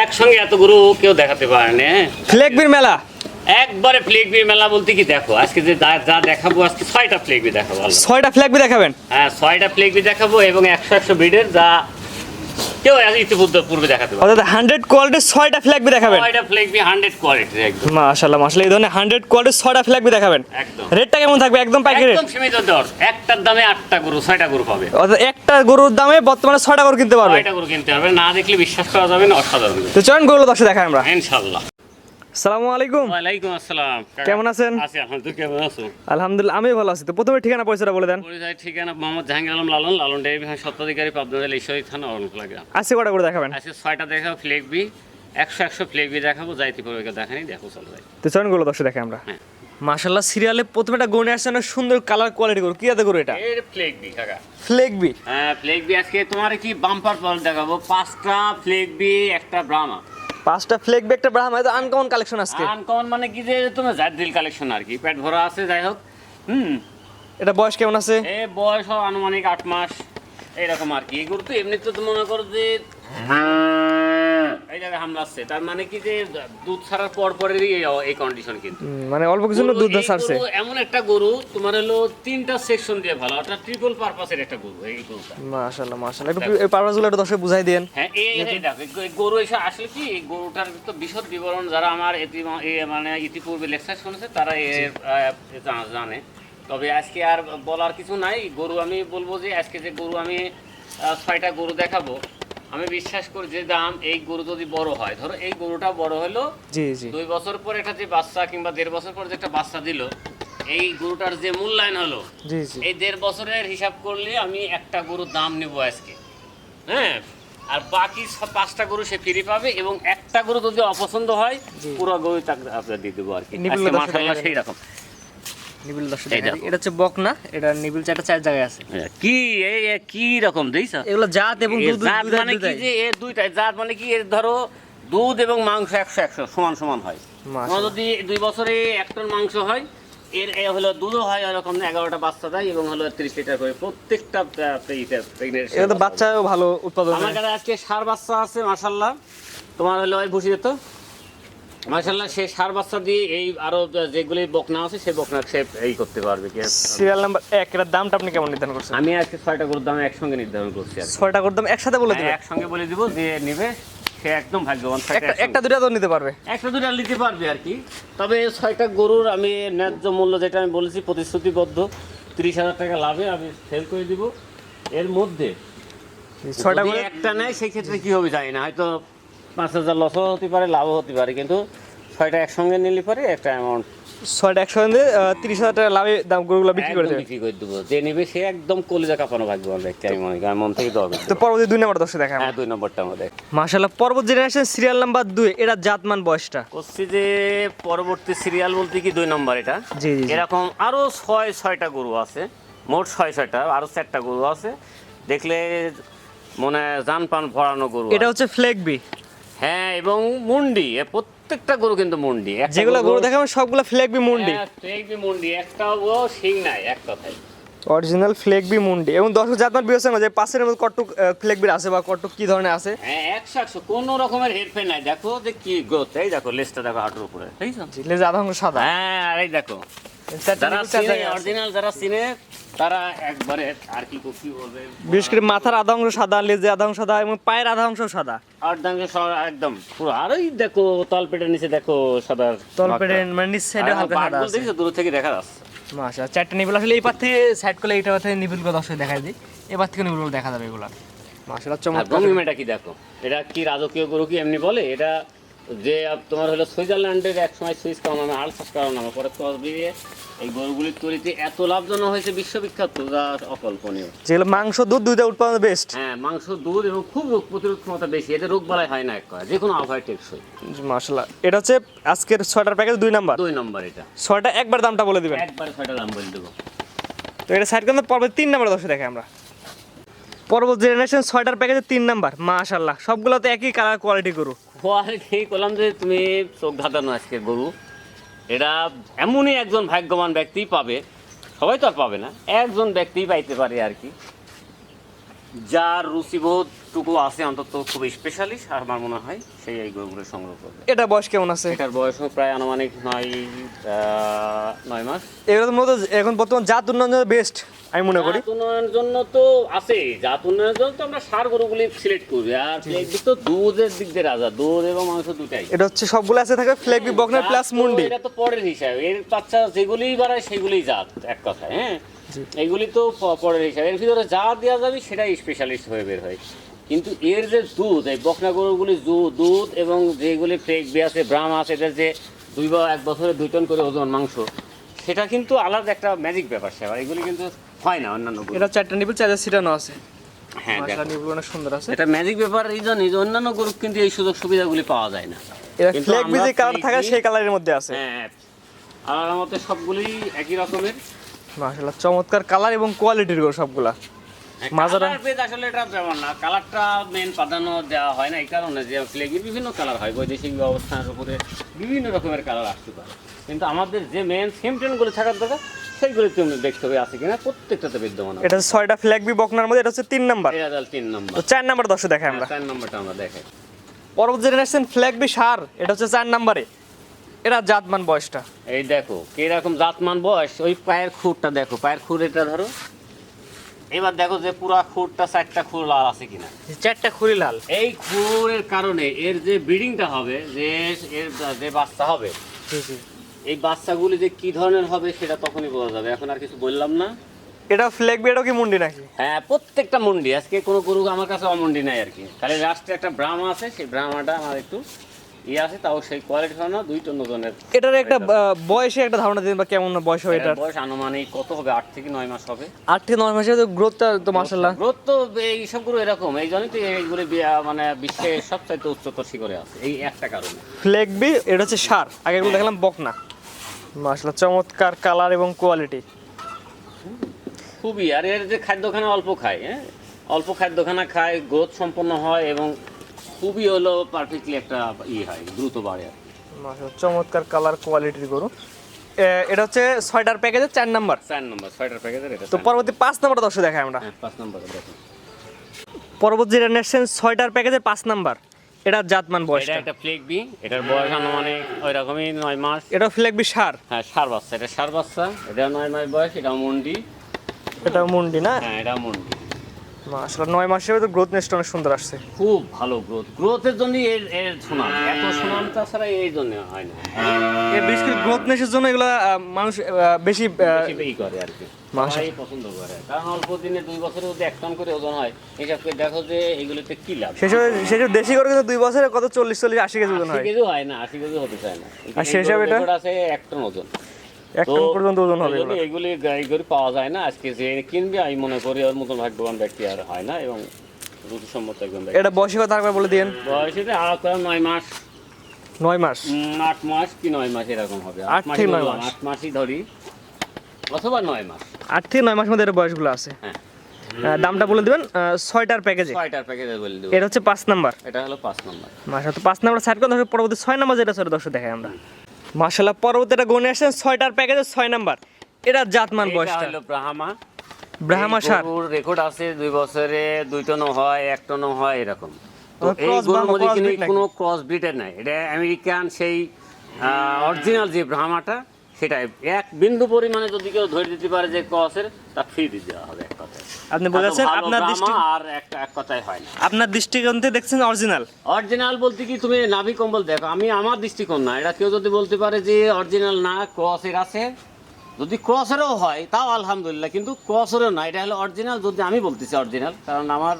একসঙ্গে এত গুরু কেউ দেখাতে পারে না হ্যাঁ? ফ্লেগবির মেলা একবারে ফ্লেগবি মেলা বলতে কি দেখো আজকে যে যা- যা দেখাবো আজকে ছয়টা ফ্লেগবি দেখাবো। ছয়টা ফ্লেগবি দেখাবেন হ্যাঁ ছয়টা ফ্লেগবি দেখাবো এবং একশো একশো ব্রিডের যা কেউ ইতিপূর্বে পূর্বে দেখাতে পারবে। অর্থাৎ হান্ড্রেড কোয়ালিটির ছয়টা ফ্ল্যাগ দেখাবেন। ছয়টা ফ্লেগবি হান্ড্রেড কোয়ালিটির একদম। মাশাল্লাহ মাশাল্লাহ এই ধরনের হান্ড্রেড কোয়ালিটির ছয়টা ফ্ল্যাগ দেখাবেন। একদম। রেটটা কেমন থাকবে? একদম পাইকারি রেট একদম সীমিত দর। একটার দামে আটটা গরু ছয়টা গরু পাবে। অর্থাৎ একটা গরুর দামে বর্তমানে ছয়টা গরু কিনতে পারবে। ছয়টা গরু কিনতে পারবে। না দেখলে বিশ্বাস করা যাবে না অসাধারণ। তো চলুন গরুগুলো দশে দেখাই আমরা। ইনশাল্লাহ সালামু আলাইকুম। ওয়ালাইকুম আসসালাম। কেমন আছেন? আছি আলহামদুলিল্লাহ কেমন আছো? আলহামদুলিল্লাহ আমি ভালো আছি। তো প্রথমে ঠিকানা পয়সাটা বলে দেন। পরিচয় ঠিকানা মোহাম্মদ জাহাঙ্গীর আলম লালন লালন পাবনা জেলা ঈশ্বরী থানা অরণকুলা গ্রাম। আজকে কটা করে দেখাবেন? আজকে ছয়টা দেখাবো ফ্লেগবি একশো একশো ফ্লেগবি দেখাবো যাইতে পারবে দেখানি দেখো চলো যাই। তো চলেন গরুগুলো দর্শক দেখাই আমরা। হ্যাঁ। মাশাল্লাহ সিরিয়ালে প্রথমে একটা গরু আসছে অনেক সুন্দর কালার কোয়ালিটি গরু। কি জাতের গরু এটা? এর ফ্লেগবি কাকা। ফ্লেগবি হ্যাঁ ফ্লেগবি আজকে তোমার কি বাম্পার পল দেখাবো। পাঁচটা ফ্লেগবি একটা ব্রাহ্মা পাঁচটা ফ্লেগবি একটা ব্রাহ্মা এটা আনকমন কালেকশন আজকে। আনকমন মানে কি যে তোমার জাত দিল কালেকশন আর কি পেট ভরা আছে যাই হোক। হুম। এটা বয়স কেমন আছে? এ বয়স আনুমানিক আট মাস এরকম আর কি। এগুলো তো এমনি তো মনে করো যে এই হামলা আসছে তার মানে কি যে দুধ ছাড়ার পর পরেরই এই- এই কন্ডিশন কিন্তু। মানে অল্প কিছু দুধ ছাড়ছে। এমন একটা গরু তোমার হলো তিনটা সেকশন দিয়ে ভালো অর্থাৎ ট্রিপল পারপাসের একটা গরু এই গরুটা। মাশাল্লাহ মাশাল্লাহ একটু এই পারপাসগুলো একটু দর্শক বুঝাই দেন। হ্যাঁ এই দেখো গরু এসে আসলে কি এই গরুটার তো বিশদ বিবরণ যারা আমার মানে ইতিপূর্বে লেকচার শুনেছে তারা এর জানে। তবে আজকে আর বলার কিছু নাই। গরু আমি বলব যে আজকে যে গরু আমি ছয়টা গরু দেখাবো আমি বিশ্বাস করি যে দাম এই গরু যদি বড় হয় ধরো এই গরুটা বড় হলো জি জি। দুই বছর পর একটা যে বাচ্চা কিংবা দেড় বছর পর যে একটা বাচ্চা দিল এই গরুটার যে মূল্যায়ন হলো জি জি। এই দেড় বছরের হিসাব করলে আমি একটা গরুর দাম নেব আজকে। হ্যাঁ? আর বাকি সব পাঁচটা গরু সে ফ্রি পাবে এবং একটা গরু যদি অপছন্দ হয় পুরো গরু তাকে আপনার দিয়ে দেবো আর কি। দেখাবেন। সেই রকম। নিবিল দর্শক। এটা হচ্ছে বকনা এটা নিবিল চারটা চার জায়গায় আছে। কি এই কি রকম এগুলো জাত এবং এর দুধ জাত দুধ মানে কি যে এর দুইটাই? জাত মানে কি? এর ধরো দুধ এবং মাংস একশো একশো সমান সমান হয়। তোমার যদি দুই বছরে এক টন মাংস হয় এর এ হলো দুধও হয় এরকম এগারোটা বাচ্চা দেয় এবং হলো তিরিশ লিটার করে প্রত্যেকটা বাচ্চাও ভালো উৎপাদন আমার কাছে আজকে সার বাচ্চা আছে মাশাল্লাহ তোমার হলো ওই ভুসি তো মাশাল্লাহ সেই সার বাচ্চা দিয়ে এই আরও যেগুলি বকনা আছে সেই বকনা সে এই করতে পারবে কি সিরিয়াল নাম্বার এক এটার দামটা আপনি কেমন নির্ধারণ করছেন? আমি আজকে ছয়টা গরুর দাম একসঙ্গে নির্ধারণ করছি আর কি। ছয়টা করে দাম একসাথে বলে দিবেন হ্যাঁ, একসঙ্গে বলে দিব যে নেবে সে একদম ভাগ্যবান একটা একটা দুটা তো নিতে পারবে। একটা দুটা নিতে পারবে আর কি। তবে ছয়টা গরুর আমি ন্যায্য মূল্য যেটা আমি বলেছি প্রতিশ্রুতিবদ্ধ তিরিশ হাজার টাকা লাভে আমি সেল করে দিব। এর মধ্যে ছয়টা একটা নেয় সেই ক্ষেত্রে কি হবে জানি না হয়তো পাঁচ হাজার লসও হতে পারে লাভও হতে পারে কিন্তু ছয়টা একসঙ্গে নিলে পরে একটা অ্যামাউন্ট ছয়টা একসঙ্গে তিরিশ হাজার টাকা লাভে দাম গরুগুলো বিক্রি করে বিক্রি করে দেবো। যে নেবে সে একদম কলিজা কাঁপানো ভাগ্যবান ব্যক্তি আমি মনে করি মন থেকে দেওয়া তো পরবর্তী দুই নম্বর দর্শক দেখা হ্যাঁ দুই নম্বরটা আমাদের। মাশাল্লাহ পর্বত জেনারেশন সিরিয়াল নাম্বার দুই এটা জাতমান বয়সটা। করছি যে পরবর্তী সিরিয়াল বলতে কি দুই নম্বর এটা? জি। এরকম আরও ছয় ছয়টা গরু আছে মোট ছয় ছয়টা আরও চারটা গরু আছে। দেখলে মনে হয় জান পান ভরানো গরু এটা। হচ্ছে ফ্লেগবি হ্যাঁ এবং মুন্ডি প্রত্যেকটা গরু কিন্তু মুন্ডি। যেগুলো গরু দেখাবেন সবগুলো ফ্লেগবি মুন্ডি। হ্যাঁ, ফ্লেগবি মুন্ডি একটাও ও শিং নাই এক কথায়। অরিজিনাল ফ্লেগবি মুন্ডি। এবং দর্শক জাতমান বিবেচনা যে পাশের মধ্যে কটুক ফ্লেগবির আছে বা কটুক কি ধরনের আছে? হ্যাঁ একশো একশো কোনো রকমের হেরফের নাই। দেখো যে কি গ্রোথ এই দেখো লেজটা দেখো হাঁটুর উপরে। ঠিক আছে লেজ আধা সাদা। হ্যাঁ আর এই দেখো। যারা। অরিজিনাল যারা চিনে তারা একবারে আর কি কি বলবে? বিশেষ করে মাথার আধা অংশ সাদা লেজে আধা অংশ সাদা এবং পায়ের আধা অংশ সাদা। অর্ধাঙ্গ সব একদম পুরো। আরই দেখো তলপেটের নিচে দেখো সাদা তলপেটে মানে নিচ সাইডে হালকা সাদা আছে। দেখছ দূর থেকে দেখা যাচ্ছে। মাশা চারটা আসলে এই পার থেকে সাইড করলে এইটা নিপুলগুলো দর্শক দেখাই দিই এবার থেকে দেখা যাবে এগুলো। মাশাআল্লাহ আর চমৎকার। কি দেখো? এটা কি রাজকীয় গরু কি এমনি বলে? এটা যে তোমার হলো সুইজারল্যান্ডের এক সময় সুইস কারণ নামে আলসাস কারণ নামে পরে ক্রস দিয়ে এই গরুগুলির তৈরিতে এত লাভজনক হয়েছে বিশ্ববিখ্যাত যা অকল্পনীয়। যেগুলো মাংস দুধ উৎপাদন বেস্ট হ্যাঁ মাংস দুধ এবং খুব রোগ প্রতিরোধ ক্ষমতা বেশি এতে রোগ বালাই হয় না এক কথা যে কোনো আবহাওয়ায় টেকসই। মাশাআল্লাহ। এটা হচ্ছে আজকের ছয়টার প্যাকেজ দুই নাম্বার। দুই নম্বর এটা। ছয়টা একবার দামটা বলে দিবেন। একবারে ছয়টা দাম বলে দেবো। তো এটা সাইড তিন নাম্বার দেখে আমরা। পরবর্তী জেনারেশন ছয়টার প্যাকেজে তিন নাম্বার। সবগুলো তো একই কালার কোয়ালিটি গরু। ঠিক করলাম যে তুমি চোখ ধাঁধানো আজকে গরু। এটা এমনই একজন ভাগ্যবান ব্যক্তি পাবে, সবাই তো আর পাবে না, একজন ব্যক্তিই পাইতে পারে আর কি। যার রুচিবোধ যতটুকু আছে অন্তত খুব স্পেশালিস্ট আমার মনে হয় সেই এই গরুগুলো সংগ্রহ করবে। এটা বয়স কেমন আছে? এটার বয়সও প্রায় আনুমানিক নয় নয় মাস। এগুলো তো মূলত এখন বর্তমান জাত উন্নয়নের বেস্ট আমি মনে করি। উন্নয়নের জন্য তো আছে। জাত উন্নয়নের জন্য তো আমরা সার গরুগুলি সিলেক্ট করবি। আর প্লেগবি তো দুধের দিক দিয়ে রাজা। দুধ এবং মাংস দুটাই। এটা হচ্ছে সবগুলো আছে থাকে ফ্লেগবি বকনার প্লাস মুন্ডি। এটা তো পরের হিসাব। এর বাচ্চা যেগুলিই বাড়ায় সেগুলিই জাত এক কথায় হ্যাঁ। এগুলি তো পরের হিসাব। এর ভিতরে যা দেওয়া যাবে সেটাই স্পেশালিস্ট হয়ে বের হয়। কিন্তু এর যে দুধ এই বকনা গরুগুলি দুধ এবং যেগুলি প্রেগবি আছে ব্রাম আছে এদের যে দুই বা এক বছরে দুই টন করে ওজন মাংস সেটা কিন্তু আলাদা একটা ম্যাজিক ব্যাপার সেবা এগুলি কিন্তু হয় না অন্যান্য এটা চারটা নিবল চার্জার সিটানো আছে। হ্যাঁ নিবল অনেক সুন্দর আছে। এটা ম্যাজিক ব্যাপার এই জন্য অন্যান্য গরু কিন্তু এই সুযোগ সুবিধাগুলি পাওয়া যায় না। এটা আমরা যে কালার থাকে সেই কালারের মধ্যে আছে। হ্যাঁ আমার মতে সবগুলি একই রকমের। মাশাআল্লাহ চমৎকার কালার এবং কোয়ালিটির গরু সবগুলা। মাজারা- কালার ভেদ আসলে এটা যেমন না কালারটা মেন প্রাধান্য দেওয়া হয় না এই কারণে যে ফ্লেগের বিভিন্ন কালার হয় বৈদেশিক অবস্থানের উপরে বিভিন্ন রকমের কালার আসতে পারে। কিন্তু আমাদের যে মেন সিমটেনগুলো থাকার দরকার সেইগুলো তুমি দেখতে হবে আছে কিনা প্রত্যেকটাতে বিদ্যমান। এটা হচ্ছে ছয়টা ফ্লেগবি বকনার মধ্যে এটা হচ্ছে তিন নাম্বার। এটা তিন নম্বর। তো চার নাম্বার দর্শক দেখাই আমরা। চার নম্বরটা আমরা দেখাই। পরবর্তী জেনারেশন ফ্ল্যাগ বি সার এটা হচ্ছে চার নাম্বারে। এটা জাতমান বয়সটা। এই দেখো কীরকম জাতমান বয়স ওই পায়ের খুরটা দেখো পায়ের খুর এটা ধরো। এবার দেখো যে পুরা খুরটা চারটা খুর লাল আছে কিনা। চারটা খুরি লাল। এই খুরের কারণে এর যে ব্রিডিংটা হবে যে এর যে বাচ্চা হবে এই বাচ্চাগুলি যে কি ধরনের হবে সেটা তখনই বোঝা যাবে। এখন আর কিছু বললাম না। এটা ফ্ল্যাগবি এটাও কি মুন্ডি নাকি? হ্যাঁ প্রত্যেকটা মুন্ডি আজকে কোনো গরু আমার কাছে অমন্ডি নাই আর কি। তাহলে লাস্টে একটা ব্রাহ্মা আছে সেই ব্রাহ্মাটা আমার একটু ইয়ে আছে তাও সেই কোয়ালিটি হয় না দুই টন ওজনের। এটার একটা বয়সে একটা ধারণা দিন বা কেমন বয়স হবে এটার বয়স আনুমানিক কত হবে? আট থেকে নয় মাস হবে। আট থেকে নয় মাসে তো গ্রোথটা তো মাসাল্লাহ গ্রোথ তো এই সবগুলো এরকম। এই জন্যই তো এইগুলি মানে বিশ্বের সবচাইতে উচ্চতর শিখরে আছে এই একটা কারণে। ফ্লেগবি এটা হচ্ছে সার। আগে এগুলো দেখলাম বকনা। মাসাল্লাহ চমৎকার কালার এবং কোয়ালিটি খুবই আর এর যে খাদ্যখানা অল্প খায় হ্যাঁ? অল্প খাদ্যখানা খায় গ্রোথ সম্পন্ন হয় এবং খুবই হলো পারফেক্টলি একটা ই হয় দ্রুত বাড়ে চমৎকার কালার কোয়ালিটির গরু। এটা হচ্ছে ছয়টার প্যাকেজের চার নাম্বার। চার নম্বর ছয়টার প্যাকেজের এটা তো পরবর্তী পাঁচ নাম্বার দর্শক দেখাই আমরা। হ্যাঁ পাঁচ নম্বর পরবর্তী জেনারেশন ছয়টার প্যাকেজের পাঁচ নাম্বার। এটা জাতমান এটা একটা ফ্লেক বি এটার বয়স আনুমানিক ওই রকমই নয় মাস। এটা ফ্লেগবি সার। হ্যাঁ সার বাচ্চা এটা সার বাচ্চা এটা নয় মাস বয়স এটা মুন্ডি। এটা মুন্ডি না? হ্যাঁ এটা মুন্ডি। মাসাল্লাহ নয় তো গ্রোথ নেস্ট অনেক সুন্দর আসছে। খুব ভালো গ্রোথ গ্রোথের জন্য এর এর সুনাম। এত সুনাম তাছাড়া এই জন্য হয় না। এই গ্রোথ নেসের জন্য এগুলো মানুষ বেশি বেশি করে আর কি। পছন্দ করে। কারণ অল্প দিনে দুই বছরে যদি এক টন করে ওজন হয়। হিসাব করে দেখো যে এগুলিতে কি লাভ। সেসব সেসব দেশি করে কিন্তু দুই বছরে কত চল্লিশ চল্লিশ আশি কেজি ওজন হয়। কেজি হয় না আশি কেজি হতে চায় না। আর এটা? আছে এক টন ওজন। এক টন পর্যন্ত ওজন হবে এগুলি এগুলো। পাওয়া যায় না। আজকে যে কিনবে আমি মনে করি ওর মতন ভাগ্যবান ব্যক্তি আর হয় না এবং রুচিসম্মত একজন এটা বয়সী কথা একবার বলে দিন বয়সে আর নয় মাস। নয় মাস? আট মাস কি নয় মাস এরকম হবে। আট থেকে মাসই নয় মাস। আট মাসই ধরি। অথবা নয় মাস। আট থেকে নয় মাস মধ্যে এর বয়সগুলো আছে। হ্যাঁ। দামটা বলে দিবেন ছয়টার প্যাকেজে। ছয়টার প্যাকেজে বলে দেবো। এটা হচ্ছে পাঁচ নাম্বার। এটা হলো পাঁচ নম্বর। মাসা তো পাঁচ নাম্বার সাইড করে পরবর্তী ছয় নাম্বার যেটা সেটা দর্শক দেখাই আমরা। মাসাল্লাহ পরবর্তী এটা গনে আসছেন ছয়টার প্যাকেজে ছয় নাম্বার। এটা জাতমান বয়সটা। হলো ব্রাহ্মা। ব্রাহ্মা সার। রেকর্ড আছে দুই বছরে দুই টনও হয় এক টনও হয় এরকম। তো এই গরুর মধ্যে কিন্তু কোনো ক্রস ব্রিডের নাই। এটা আমেরিকান সেই অরিজিনাল যে ব্রাহ্মাটা সেটাই। এক বিন্দু পরিমাণে যদি কেউ ধরে দিতে পারে যে ক্রসের তা ফ্রি দেওয়া হবে। আপনি বলেছেন আপনার দৃষ্টি আর একটা এক কথায় হয় না। আপনার দৃষ্টিকোণে দেখছেন অরিজিনাল অরিজিনাল বলতে কি তুমি নাভি কম্বল দেখো আমি আমার দৃষ্টিকোণ না। এটা কেউ যদি বলতে পারে যে অরিজিনাল না ক্রসের আছে। যদি ক্রসেরও হয় তাও আলহামদুলিল্লাহ কিন্তু ক্রসেরও না। এটা হলো অরিজিনাল যদি আমি বলতেছি অরিজিনাল কারণ আমার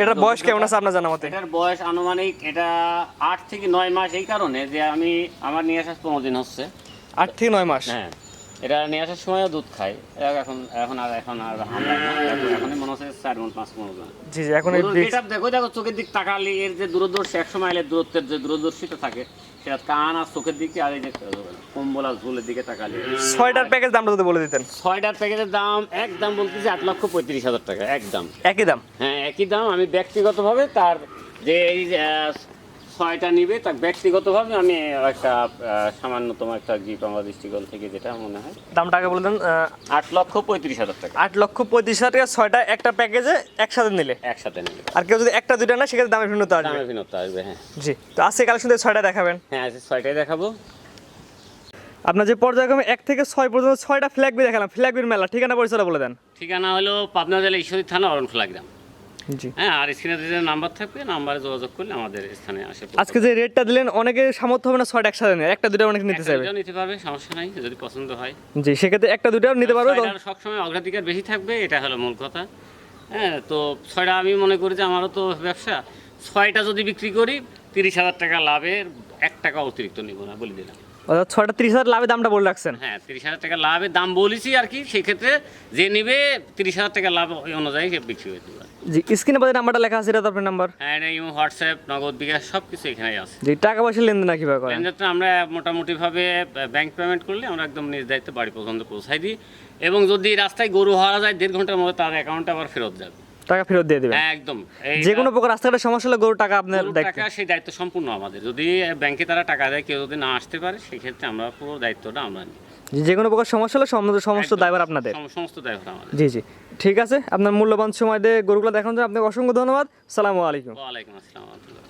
এটার বয়স কেমন আছে আপনার জানা মতে? এটার বয়স আনুমানিক এটা আট থেকে নয় মাস এই কারণে যে আমি আমার নিয়ে আসার পনেরো দিন হচ্ছে। আট থেকে নয় মাস? হ্যাঁ। এটা নিয়ে আসার সময়ও দুধ খাই এখন এখন আর এখন আর এখন- মনে হচ্ছে চার মন পাঁচ মন জি জি এখন দেখো দেখো চোখের দিক তাকালে এর যে দূরদর্শী একশো মাইলের দূরত্বের যে দূরদর্শিতা থাকে সেটা কান আর চোখের দিকে আর এই যে কম্বল আর ঝুলের দিকে তাকালে। ছয়টার প্যাকেজ দামটা যদি বলে দিতেন। ছয়টার প্যাকেটের দাম একদম বলতেছি আট লক্ষ পঁয়ত্রিশ হাজার টাকা একদম। একই দাম? হ্যাঁ একই দাম। আমি ব্যক্তিগতভাবে তার যে এই ছয়টা নিবে তা ব্যক্তিগতভাবে আমি একটা সামান্যতম একটা গিফট আমার দৃষ্টিকোণ থেকে যেটা মনে হয়। দামটা আগে বলে দেন আট লক্ষ পঁয়ত্রিশ হাজার টাকা। আট লক্ষ পঁয়ত্রিশ হাজার টাকা ছয়টা একটা প্যাকেজে একসাথে নিলে। একসাথে নিলে। আর কেউ যদি একটা দুইটা না সেক্ষেত্রে দামের ভিন্নতা আসবে। দামে ভিন্নতা আসবে হ্যাঁ। জি তো আজকে কালেকশন থেকে ছয়টা দেখাবেন। হ্যাঁ আজকে ছয়টাই দেখাবো। আপনার যে পর্যায়ক্রমে এক থেকে ছয় পর্যন্ত ছয়টা ফ্ল্যাগবি দেখালাম ফ্ল্যাগবির মেলা ঠিকানা পরিচয় বলে দেন। ঠিকানা হলো পাবনা জেলা ঈশ্বরী থানা অরণখোলা গ্রাম। হ্যাঁ আর স্ক্রিনে যে নাম্বার থাকবে নাম্বারে যোগাযোগ করলে আমাদের স্থানে আসে আজকে যে রেটটা দিলেন অনেকে সামর্থ্য হবে না ছয়টা একসাথে নেয় একটা দুটো অনেকে নিতে চাইবে। নিতে পারবে সমস্যা নাই যদি পছন্দ হয়। জি সেক্ষেত্রে একটা নিতে পারবে সবসময় অগ্রাধিকার বেশি থাকবে এটা হলো মূল কথা। হ্যাঁ তো ছয়টা আমি মনে করি যে আমারও তো ব্যবসা। ছয়টা যদি বিক্রি করি তিরিশ হাজার টাকা লাভের এক টাকা অতিরিক্ত নিব না বলে দিলাম। অর্থাৎ ছয়টা তিরিশ হাজার লাভে দামটা বলে রাখছেন। হ্যাঁ তিরিশ হাজার টাকা লাভের দাম বলেছি আর কি সেক্ষেত্রে যে নিবে তিরিশ হাজার টাকা লাভ ওই অনুযায়ী বিক্রি হয়ে দেবে। জি স্ক্রিনে নাম্বারটা লেখা আছে এটা তো আপনার নাম্বার। হ্যাঁ এটা ইমো হোয়াটসঅ্যাপ নগদ বিকাশ সব কিছু এখানেই আছে। জি টাকা পয়সা লেনদেন কীভাবে করেন? আমরা মোটামুটিভাবে ব্যাংক পেমেন্ট করলে আমরা একদম নিজ দায়িত্বে বাড়ি পর্যন্ত পৌঁছাই দিই। এবং যদি রাস্তায় গরু হারা যায় দেড় ঘণ্টার মধ্যে তার অ্যাকাউন্টে আবার ফেরত যাবে। টাকা ফেরত দিয়ে দেবেন? হ্যাঁ, একদম। যে কোনো প্রকার রাস্তাঘাটে সমস্যা হলে গরুর টাকা আপনার টাকা সেই দায়িত্ব সম্পূর্ণ আমাদের। যদি ব্যাংকে তারা টাকা দেয় কেউ যদি না আসতে পারে সেক্ষেত্রে আমরা পুরো দায়িত্বটা আমরা নিই। যে কোনো প্রকার সমস্যা হলে সমস্ত- সমস্ত দায়ভার আপনাদের। সমস্ত দায়ভার আমাদের। জি জি। ঠিক আছে আপনার মূল্যবান সময় দিয়ে গরুগুলো দেখানোর জন্য আপনাকে অসংখ্য ধন্যবাদ। সালামু আলাইকুম। ওয়ালাইকুম আসসালাম